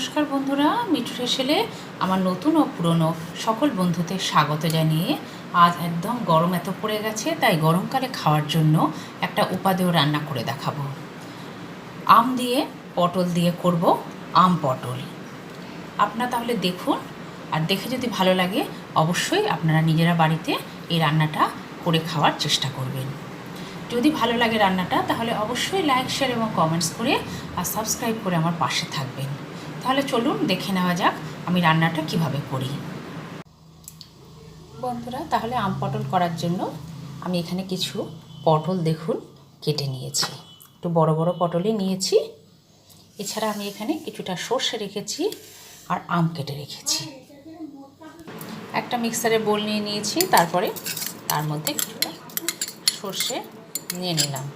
নমস্কার বন্ধুরা মিঠু রেসেলে আমার নতুন ও পুরনো সকল বন্ধুদের স্বাগত জানিয়ে আজ একদম গরম এত পড়ে গেছে, তাই গরমকালে খাওয়ার জন্য একটা উপাদেয় রান্না করে দেখাবো। আম দিয়ে, পটল দিয়ে করব আম পটল। আপনারা তাহলে দেখুন, আর দেখে যদি ভালো লাগে, অবশ্যই আপনারা নিজেরা বাড়িতে এই রান্নাটা করে খাওয়ার চেষ্টা করবেন। যদি ভালো লাগে রান্নাটা, তাহলে অবশ্যই লাইক, শেয়ার এবং কমেন্টস করে আর সাবস্ক্রাইব করে আমার পাশে থাকবেন। তাহলে চলুন দেখে নেওয়া যাক আমি রান্নাটা কীভাবে করি। বন্ধুরা, তাহলে আম পটল করার জন্য আমি এখানে কিছু পটল দেখুন কেটে নিয়েছি। একটু বড় বড় পটলই নিয়েছি। এছাড়া আমি এখানে কিছুটা সর্ষে রেখেছি আর আম কেটে রেখেছি। একটা মিক্সারে বোল নিয়ে নিয়েছি, তারপরে তার মধ্যে কিছুটা সর্ষে নিয়ে নিলাম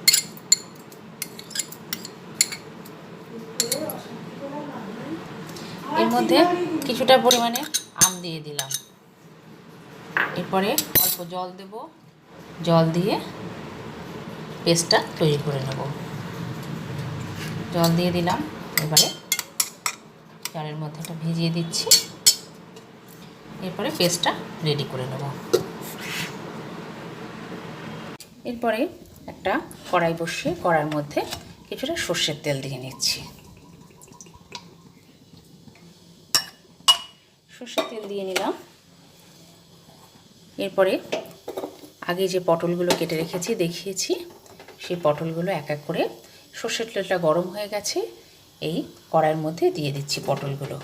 এর মধ্যে কিছুটা পরিমাণে আম দিয়ে দিলাম। এরপরে অল্প জল দেব। জল দিয়ে পেস্টটা তৈরি করে নেব। জল দিয়ে দিলাম। এবারে চালের মধ্যে একটা ভিজিয়ে দিচ্ছি। এরপরে পেস্টটা রেডি করে নেব। এরপরে একটা কড়াই বসিয়ে কড়ার মধ্যে কিছুটা সর্ষের তেল দিয়ে নিচ্ছি। সর্ষের তেল দিয়ে নিলাম। এরপরে আগে যে পটলগুলো কেটে রেখেছি, দেখিয়েছি, সেই পটলগুলো এক এক করে সর্ষের তেলটা গরম হয়ে গেছে, এই কড়াইয়ের মধ্যে দিয়ে দিচ্ছি পটলগুলো।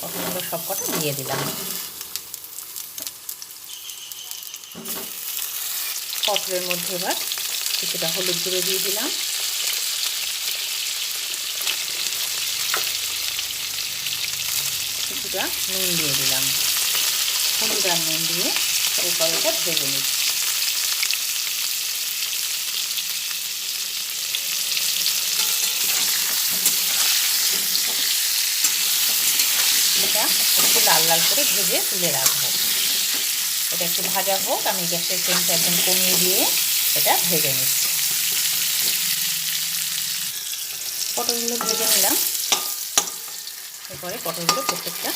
পটলগুলো সব কটা দিয়ে দিলাম। পটলের মধ্যে এবার কিছুটা হলুদ গুঁড়ো দিয়ে দিলাম। কিছুটা নুন দিয়ে দিলাম। হলুদ আর নুন দিয়ে এরপর এটা ভেজে নিচ্ছি। একটু লাল লাল করে ভেজে তুলে রাখব। এটা একটু ভাজা হোক, আমি গ্যাসের ফ্লেমটা একদম কমিয়ে দিয়ে এটা ভেজে নিচ্ছি। পটলগুলো ভেজে নিলাম। এরপরে পটলগুলো প্রত্যেকটা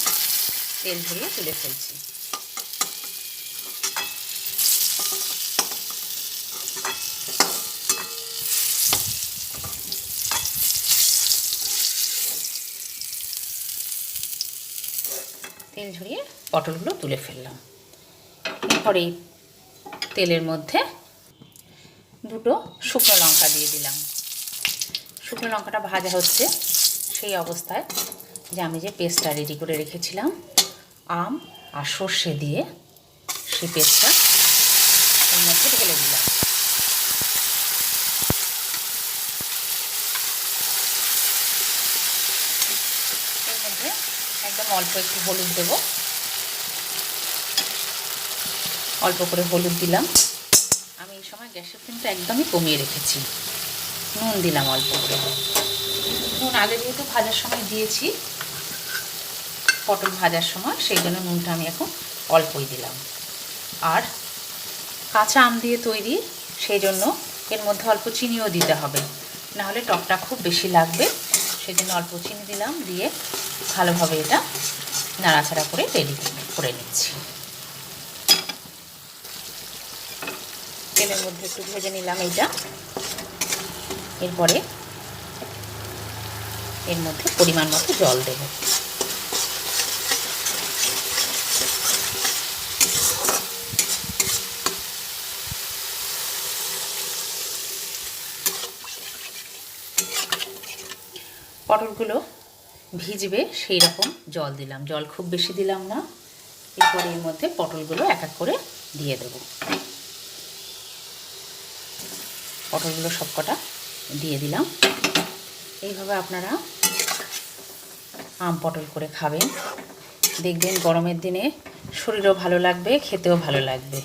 তেল ঝরিয়ে তুলে ফেলছি। তেল ঝরিয়ে পটলগুলো তুলে ফেললাম। এরপরে তেলের মধ্যে দুটো শুকনো লঙ্কা দিয়ে দিলাম। শুকনো লঙ্কাটা ভাজা হচ্ছে সেই অবস্থায় যে আমি যে পেস্টটা রেডি করে রেখেছিলাম, আম আর সর্ষে দিয়ে সেই পেস্টটা এর মধ্যে ঢেলে দিলাম। এর মধ্যে একদম অল্প একটু হলুদ দেবো। অল্প করে হলুদ দিলাম। আমি এই সময় গ্যাসের ফ্লেমটা একদমই কমিয়ে রেখেছি। নুন দিলাম অল্প করে। নুন আগে যেহেতু ভাজার সময় দিয়েছি, পটল ভাজার সময়, সেই জন্য নুনটা আমি এখন অল্পই দিলাম। আর কাঁচা আম দিয়ে তৈরি, সেই জন্য এর মধ্যে অল্প চিনিও দিতে হবে। নাহলে টকটা খুব বেশি লাগবে। সেই জন্য অল্প চিনি দিলাম, দিয়ে ভালোভাবে এটা নাড়াচাড়া করে রেডি করে নিচ্ছি। তেলের মধ্যে একটু ভেজে নিলাম এইটা। এরপরে এর মধ্যে পরিমাণ মতো জল দেব। পটলগুলো ভিজবে সেই রকম জল দিলাম। জল খুব বেশি দিলাম না। এরপরে এর মধ্যে পটলগুলো এক এক করে দিয়ে দেবো। পটলগুলো সবকটা দিয়ে দিলাম। এইভাবে আপনারা আম পটল করে খাবেন। দেখবেন গরমের দিনে শরীরও ভালো লাগবে, খেতেও ভালো লাগবে।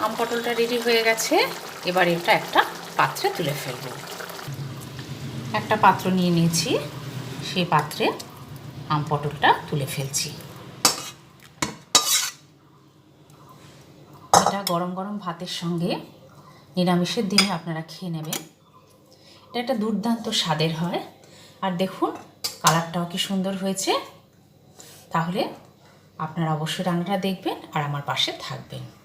আম পটলটা রেডি হয়ে গেছে। এবার এটা একটা পাত্রে তুলে ফেলব। একটা পাত্র নিয়ে নিয়েছি। সেই পাত্রে আম পটলটা তুলে ফেলছি। এটা গরম গরম ভাতের সঙ্গে নিরামিষের দিনে আপনারা খেয়ে নেবেন। এটা একটা দুর্দান্ত স্বাদের হয়। আর দেখুন, কালারটাও কি সুন্দর হয়েছে। তাহলে আপনারা অবশ্যই রান্নাটা দেখবেন আর আমার পাশে থাকবেন।